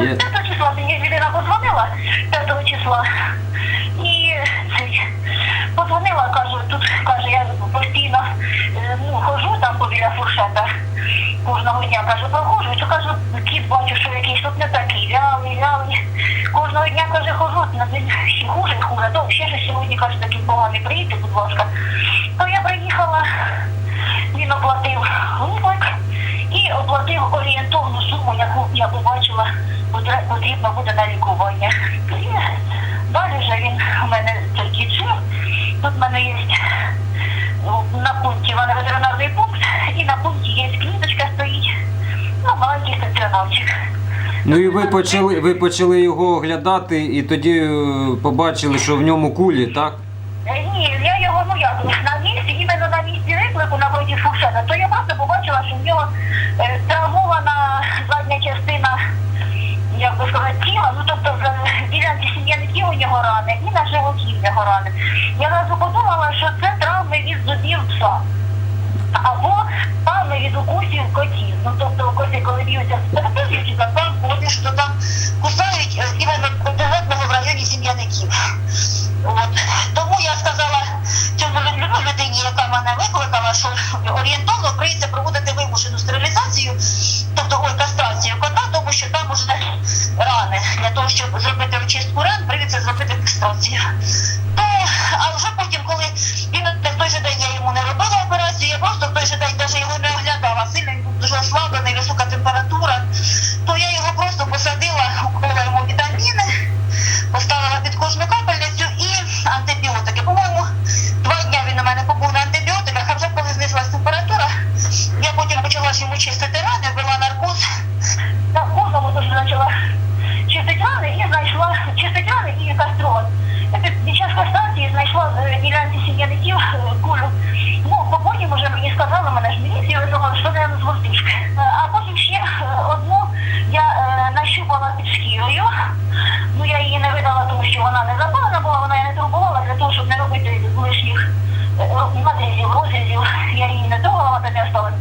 5 числа мені людина подзвонила 5 числа. І цей, подзвонила, каже, тут каже, я постійно е, ну, хожу там побіля фуршета. Кожного дня каже, проходжу, то каже, кіт бачу, що якийсь тут не такий, вялий, вялий. Кожного дня каже, хожу, на день ще хуже і хуже. То ще ж сьогодні каже, такий поганий приїдьте, будь ласка. То я приїхала, він оплатив рублик і оплатив орієнтовну суму, яку я побачила, потрібно буде на лікування. І далі вже він у мене жив. Тут в мене є ну, на пункті в мене ветеринарний пункт, і на пункті є кліточка стоїть. Ну, маленький стаціонарчик. Ну і ви почали, ви почали його оглядати і тоді е, побачили, що в ньому кулі, так? Що в нього травмована задня частина, як би сказати, тіла, ну тобто ділянці сім'яників у нього рани і на животі в нього рани. Я одразу подумала, що це травми від зубів пса. Або травми від укусів котів. Ну тобто коти, коли б'ються з терапевтів, там ходиш, то там кусають е, іменно конкретного в районі сім'яників. От. Тому я сказала цьому люд- людині, яка мене викликала, що орієнтовно прийдеться проводити вимушену стерилізацію, тобто ой, кастрацію кота, тому що там уже рани. Для того, щоб зробити очистку ран, прийдеться зробити кастрацію. То, а вже потім, коли сказали, мене ж міліція визвала, що не з. Е, А потім ще е, одну я е, нащупала під шкірою. Ну я її не видала, тому що вона не запалена була, вона я не турбувала для того, щоб не робити лишніх е, надрізів, розрізів. Я її не трогала, вона не осталась.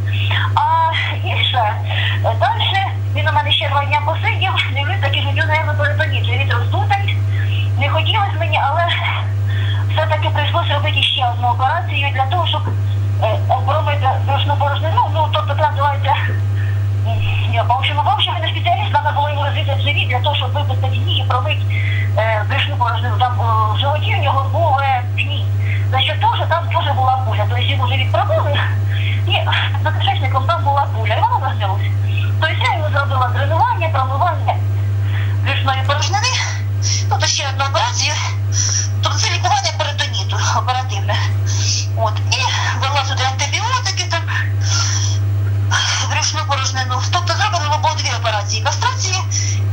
А і ще е, далі він у мене ще два дня посидів, дивлюсь, такий ж нервно перетоніть. Він роздутий, не хотілося мені, але все-таки прийшлося робити ще одну операцію для того, щоб е, обробити брюшну порожнину. Ну, тобто це називається в общем, в спеціаліст, треба було йому розвити живіт для того, щоб випустити її і пробити е, брюшну порожнину. Там е, в нього був е. Того, там теж була пуля. Тобто йому живіт пробили, і за кишечником там була пуля, і вона загнилася. Тобто я йому зробила дренування, промивання брюшної порожнини, тобто ще одну операцію. Тобто це лікування перитоніту оперативне. От. І ввела сюди антибіотики там брюшну порожнину. Тобто зроблено було дві операції: кастрації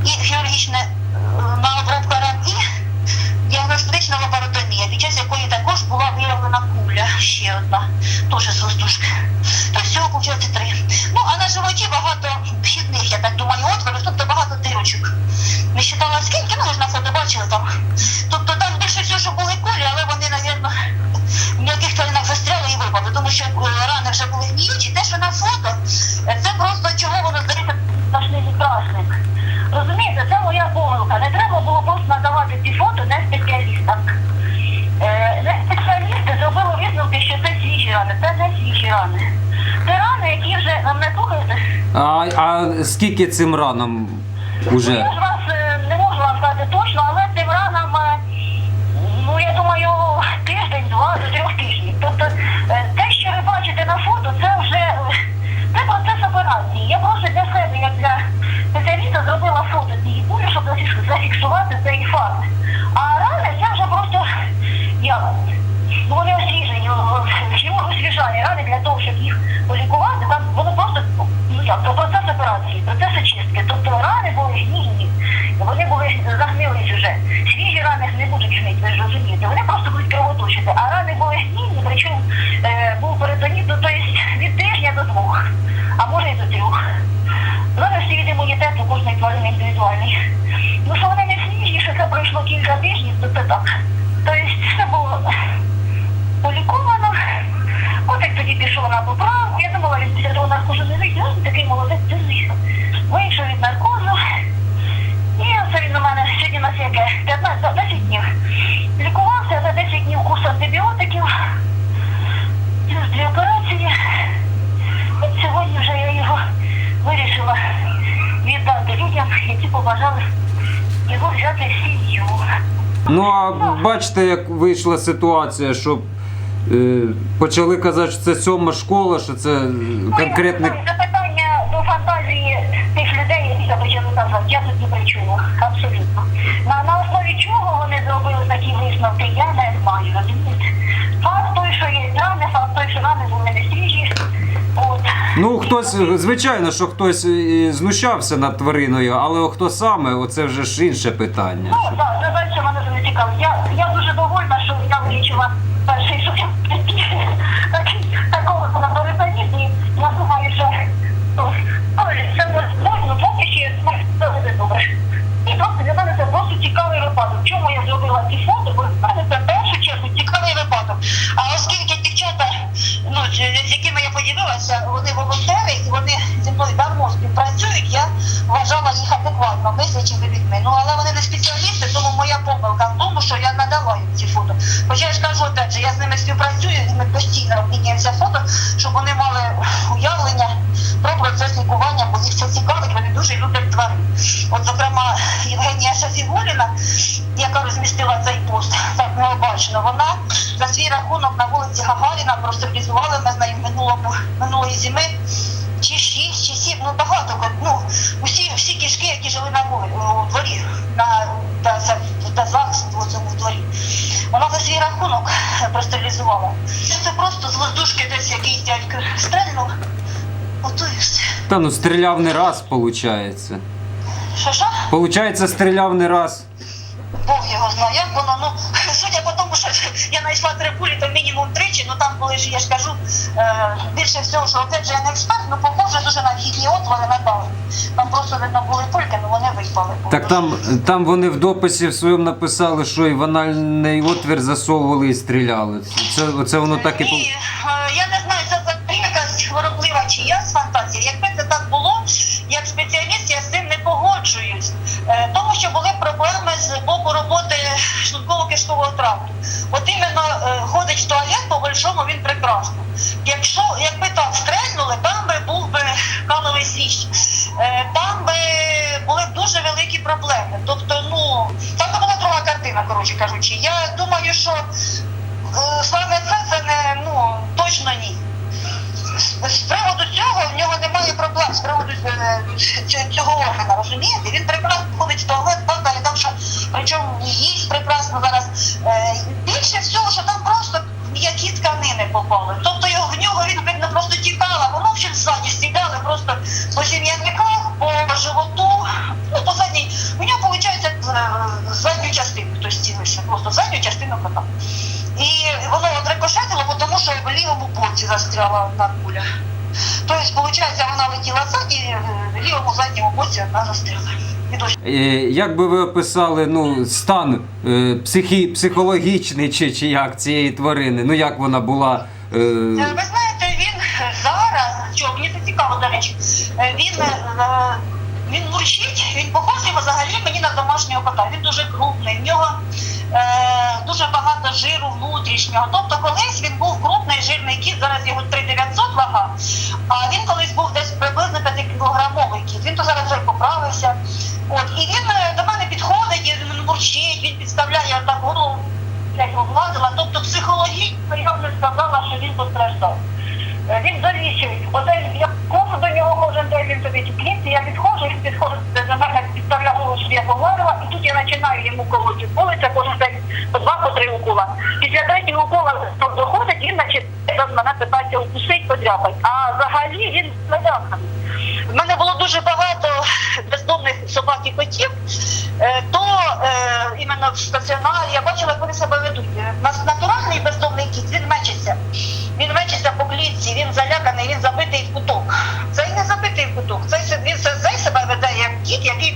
і хірургічне е, обробка ран і діагностична лапаротомія, під час якої також була виявлена куля ще одна, теж з воздушки. Тобто всього виходить три. Ну а на животі багато вхідних, я так думаю, отворів, тобто багато дирочок. Не считала скільки, ну ви ж на фото бачили там. Тобто там більше всього, що були кулі, але вони, навірно, в м'яких тваринах застряли і випали, тому що е, рани вже були гніючі. Те, що на фото, е, це просто чого воно здається страшний красник. Розумієте, це моя помилка. Не треба було просто надавати ці фото не спеціалістам. Е, Не спеціалісти зробили висновки, що це свіжі рани. Це не свіжі рани. Це рани, які вже нам не слухаєте. А, а скільки цим ранам Ну, уже? Я ж вас е, не можу вам сказати точно, але цим ранам, е, ну я думаю, тиждень-два до трьох тижнів. Тобто е, те, що ви бачите на фото, це вже е, це процес операції. Я просто для себе, як для спеціаліста, зробила кулі, щоб зафіксувати цей факт. А рани це вже просто як, ну, вони освіжені, хірург освіжає рани для того, щоб їх полікувати. Там воно просто ну як, то процес операції, процес очистки. Тобто рани були гнійні, вони були загнились вже. Свіжі рани не будуть гнити, ви ж розумієте. Вони просто будуть кровоточити. А рани були гнійні, причому е, був перитоніт, ну, тобто від тижня до двох, а може і до трьох. Залежить від імунітету кожної тварини індивідуальний. Ну що вони що це пройшло кілька тижнів, то це так. Тобто все було поліковано. От як тоді пішов на поправку, я думала, він після того наркозу не вийде, він такий молодець, дивись. Вийшов від наркозу таке, 15, 10 днів. Лікувався за 10 днів курс антибіотиків, плюс дві операції. От сьогодні вже я його вирішила віддати людям, які побажали його взяти в сім'ю. Ну а бачите, як вийшла ситуація, що е, почали казати, що це сьома школа, що це е, конкретний. Ну, Запитання до фантазії тих людей, які почали казати, я тут не при чому, абсолютно. На, на основі чого вони зробили такі висновки, я не знаю, розумієте? Факт той, що є рани, факт той, що рани були не. Ну хтось, звичайно, що хтось і знущався над твариною, але хто саме, оце вже ж інше питання. Ну, так, це далі мене це не цікаво. Я, я дуже довольна, що я вилічила перший. Такий- Такого на перитонізмі. Я думаю, що це можна, поки ще це добре. І просто для мене це досить цікавий випадок. Чому я зробила ці фото? Бо це в першу чергу цікавий випадок. А оскільки дівчата, з якими я поділилася, вони волонтери і вони зі мною давно співпрацюють, я вважала їх адекватно мислячими людьми. Ну але вони не спеціалісти, тому моя помилка в тому, що я надала їм ці фото. Хоча я ж кажу, опять же, я з ними співпрацюю, і ми постійно обмінюємося фото, щоб вони мали уявлення про процес лікування, бо їх це цікавить, вони дуже люблять тварин. От, зокрема, Євгенія Шафігуліна, яка розмістила цей пост, необачно, вона за свій рахунок на вулиці Гагаріна простерилізували ми з нею минулому минулої зими. Чи шість, чи сім, ну багато ну усі всі кішки, які жили на у дворі, на та, та, та захист у цьому дворі. Вона за свій рахунок простерилізувала. Це просто з воздушки десь якийсь дядько стрельнув. Ото і все. Та ну стріляв не раз, виходить. Що що? Получається, стріляв не раз. Бог його знає, як воно, ну, я знайшла три кулі, то мінімум тричі, ну там були ж, я ж кажу, е, більше всього, що опять же я не експерт, ну похоже дуже на вхідні отвори на базі. Там просто видно були пульки, ну вони випали. Так там, там вони в дописі в своєму написали, що і в анальний отвір засовували і стріляли. Це, це воно так і Ні, е, я не знаю, це якась хвороблива чи я з фантазії. Якби це так було, як спеціаліст, я з цим не погоджуюсь. Е, Тому що були проблеми з боку шлунково-кишкового тракту. От іменно е, ходить в туалет, по большому він прекрасно. Якщо якби там стрельнули, там би був би каловий свіч. Е, Там би були б дуже великі проблеми. Тобто, ну там була друга картина, коротше кажучи. Я думаю, що Е, Саме це це не ну точно ні. З- приводу цього в нього немає проблем з приводу е, цього органа, розумієте? Він прекрасно ходить в туалет, так далі, там що причому їсть прекрасно зараз. Е, Більше всього, що там просто м'які тканини попали. Тобто його в нього він видно просто тікала, воно чим ззаді стріляли просто по сім'янниках, по животу, ну по задній. У нього виходить задню частину, хтось цілився, просто задню частину кота. І воно от рикошетило, бо тому що в застряла одна куля. Тобто, виходить, вона летіла е, в лівому задньому боці вона застряла. Е, Як би ви описали ну, стан е, психі, психологічний чи, чи як цієї тварини? Ну як вона була? Е, Е, Ви знаєте, він зараз, що мені це цікаво, до речі, він, він мурчить, він похожий взагалі мені на домашнього кота. Він дуже крупний, в нього дуже багато жиру внутрішнього. Тобто колись він був крупний жирний кіт, зараз його 3900 вага, а він колись був десь приблизно 5-кілограмовий кіт. Він то зараз вже поправився. От, і він е, до мене підходить, він мурчить, він підставляє отак голову, я його гладила. Тобто психологічно я не сказала, що він постраждав. Е, Він завісив. Оце я ходжу до нього кожен день, він тобі клінці, я підходжу, він підходить до мене, підставляв голову, щоб я погладила, і тут я починаю йому колоти це кожен день по два, по три укола. Після третього укола доходить, він починає мене питається укусить, подряпать. А взагалі він наляканий. В мене було дуже багато бездомних собак і котів, е, то е, іменно в стаціонарі я бачила, як вони себе ведуть. Е, нас- Натуральний бездомний кіт, він мечиться. Він мечиться по клітці, він заляканий, він забитий в куток. Цей не забитий в куток. Цей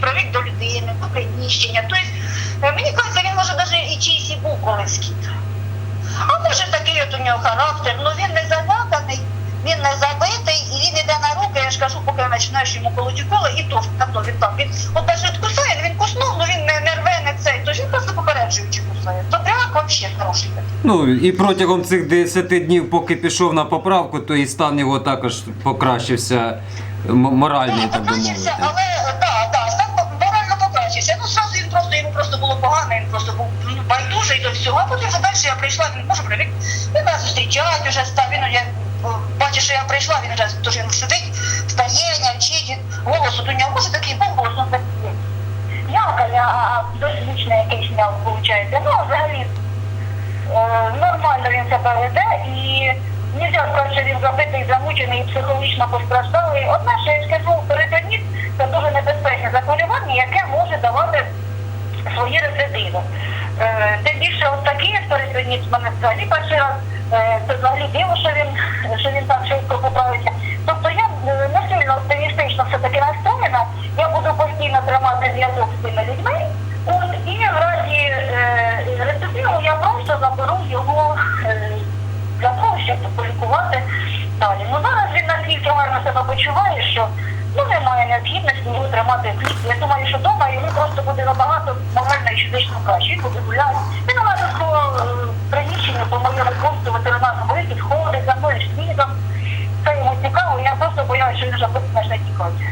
привик до людини, до приміщення. Тобто, е, мені кажеться, він може навіть і чийсь і був колись кіт. А може такий от у нього характер, але він не заляканий, він не забитий, і він йде на руки, я ж кажу, поки починаєш йому колоті коло, і то давно ну, він там. Він от навіть кусає, він куснув, але він не, не рве, не цей, тож він просто попереджуючи кусає. Добряк взагалі хороший. Ну і протягом цих 10 днів, поки пішов на поправку, то і стан його також покращився м- моральний, так би мовити. Покращився, але прийшла, він може привик. Він нас зустрічати вже став. Він я бачу, що я прийшла, він вже тож він сидить, встає, нявчить, голос от у нього може такий був голос, ну такий. Якая, а досвідчне якийсь няв, виходить. Ну, взагалі нормально він себе веде і нельзя сказати, що він забитий, замучений, психологічно постраждалий. Одне, що я скажу, перитоніт – це дуже небезпечне захворювання, яке може давати свої рецидиви. Е, Тим більше от такий в мене взагалі перший раз. Це взагалі диво, що він, що він так швидко поправиться. Тобто я е, не сильно оптимістично все-таки настроєна. Я буду постійно тримати зв'язок з цими людьми. От, і в разі е, рецидиву я просто заберу його для того, щоб полікувати далі. Ну зараз він настільки гарно себе почуває, що ну немає необхідності його тримати. Я думаю, що вдома йому просто буде набагато морально і фізично краще. Він буде гуляти. Він у нас по е, приміщенню по моєму пункту ветеринарному вихід ходить за мною слідом. Це йому цікаво, я просто боюся, що він вже почне тікати.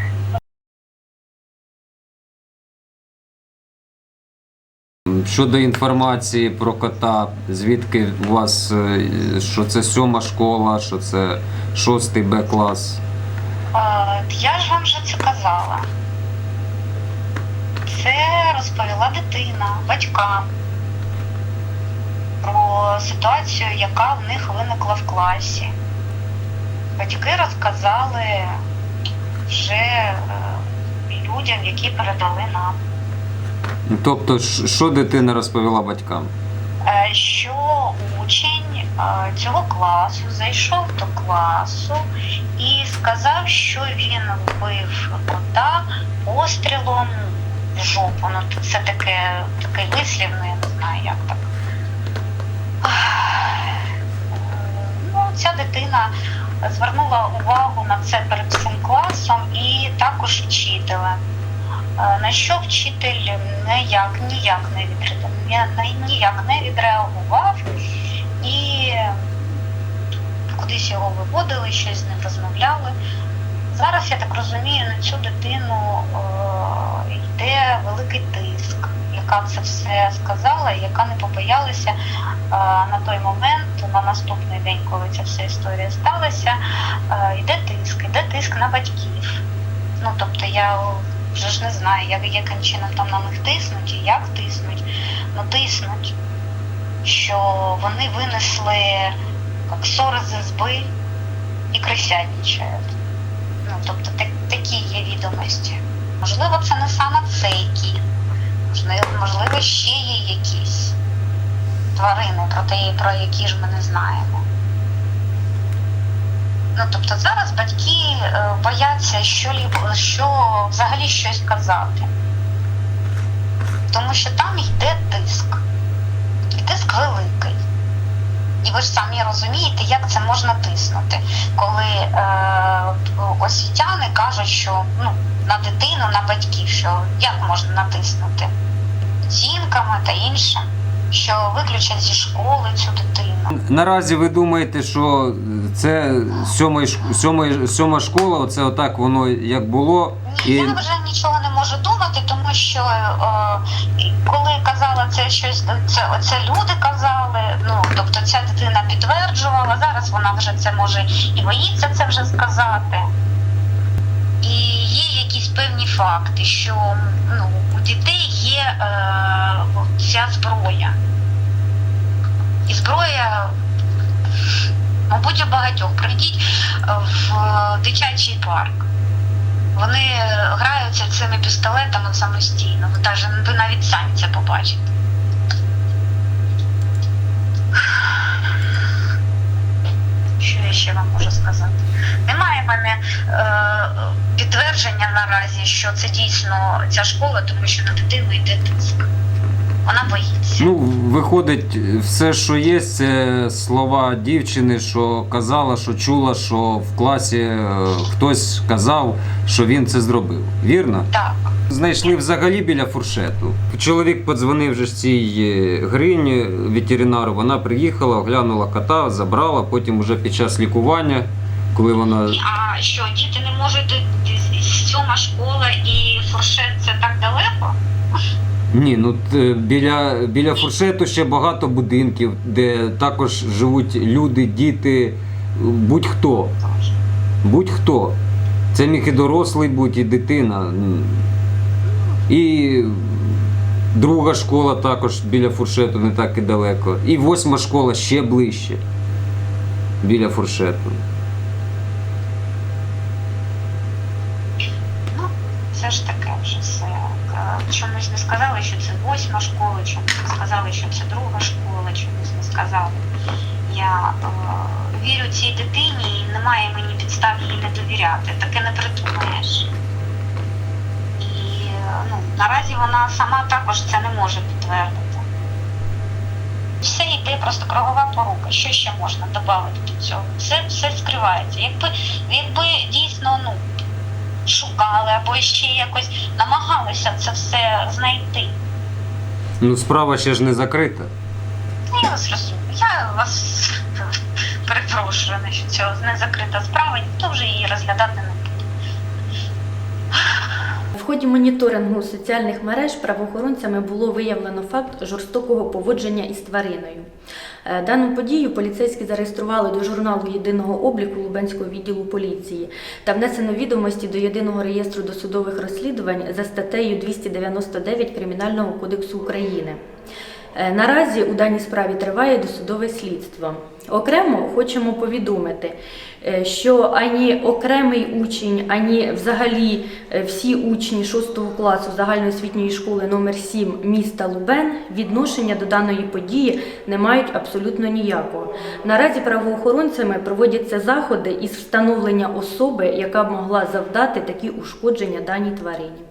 Щодо інформації про кота, звідки у вас, е, що це сьома школа, що це шостий Б клас. А, Я ж вам вже це казала. Це розповіла дитина батькам про ситуацію, яка в них виникла в класі. Батьки розказали вже е, людям, які передали нам. Тобто, що дитина розповіла батькам? Е, що учень е, цього класу зайшов до класу і сказав, що він вбив кота пострілом в жопу. Ну, це таке, такий вислів, ну я не знаю, як так. Ну, ця дитина звернула увагу на це перед всім класом і також вчителем. Е, На що вчитель ніяк, ніяк не відреагував, ніяк не відреагував і кудись його виводили, щось з ним розмовляли. Зараз я так розумію, на цю дитину е, йде великий тиск, яка це все сказала, яка не побоялася е, на той момент, на наступний день, коли ця вся історія сталася, е, йде тиск, йде тиск на батьків. Ну тобто я вже ж не знаю, як, яким чином там на них тиснуть і як тиснуть. Ну тиснуть, що вони винесли як ссори з ізби і крисядничають. Ну, тобто так, такі є відомості. Можливо, це не саме цей кіт. Можливо, можливо, ще є якісь тварини, про, те, про які ж ми не знаємо. Ну, тобто зараз батьки е, бояться що, що взагалі щось казати. Тому що там йде тиск. Тиск великий. І ви ж самі розумієте, як це можна тиснути, коли е, освітяни кажуть, що ну, на дитину, на батьків, що як можна натиснути оцінками та іншим, що виключать зі школи цю дитину. Наразі ви думаєте, що це сьома, сьома, сьома школа, оце отак воно як було. Ні, І я вже нічого не можу думати, тому що е, коли казала це щось, це, це люди казали. Ну тобто ця дитина підтверджувала. Зараз вона вже це може і боїться це вже сказати. І є якісь певні факти, що ну, дітей є е, ця зброя. І зброя, мабуть, у багатьох. Прийдіть е, в дитячий парк. Вони е, граються цими пістолетами самостійно. Ви навіть самі це побачите. Що я вам можу сказати? Немає в мене е, підтвердження наразі, що це дійсно ця школа, тому що на дитину йде тиск. Вона боїться. Ну, виходить, все, що є, це слова дівчини, що казала, що чула, що в класі е, хтось казав, що він це зробив. Вірно? Так. Знайшли взагалі біля фуршету. Чоловік подзвонив вже ж цій е, Грині ветеринару. Вона приїхала, оглянула кота, забрала. Потім, уже під час лікування, коли вона А що, діти не можуть сьома школа і фуршет це так далеко? Ні, ну т- біля, біля фуршету ще багато будинків, де також живуть люди, діти, будь-хто. Будь-хто. Це міг і дорослий бути, і дитина. М. І друга школа також біля фуршету не так і далеко. І восьма школа ще ближче. Біля фуршету. Ну, це ж таке вже все. Е, Чомусь не сказали, що це восьма школа, чомусь не сказали, що це друга школа, чомусь не сказали. Я е, вірю цій дитині і немає мені підстав їй не довіряти. Таке не придумаєш. І ну, наразі вона сама також це не може підтвердити. Все йде просто кругова порука. Що ще можна додати до цього? Все, все скривається. Якби, якби дійсно ну, шукали або ще якось намагалися це все знайти. Ну, справа ще ж не закрита. Ну, Я вас розумію. Я вас перепрошую, що цього не закрита справа, ніхто вже її розглядати не буде. В ході моніторингу соціальних мереж правоохоронцями було виявлено факт жорстокого поводження із твариною. Е, Дану подію поліцейські зареєстрували до журналу єдиного обліку Лубенського відділу поліції та внесено відомості до єдиного реєстру досудових розслідувань за статтею 299 Кримінального кодексу України. Е, Наразі у даній справі триває досудове слідство. Окремо хочемо повідомити, е, що ані окремий учень, ані взагалі е, всі учні 6 класу загальноосвітньої школи номер 7 міста Лубен відношення до даної події не мають абсолютно ніякого. Наразі правоохоронцями проводяться заходи із встановлення особи, яка б могла завдати такі ушкодження даній тварині.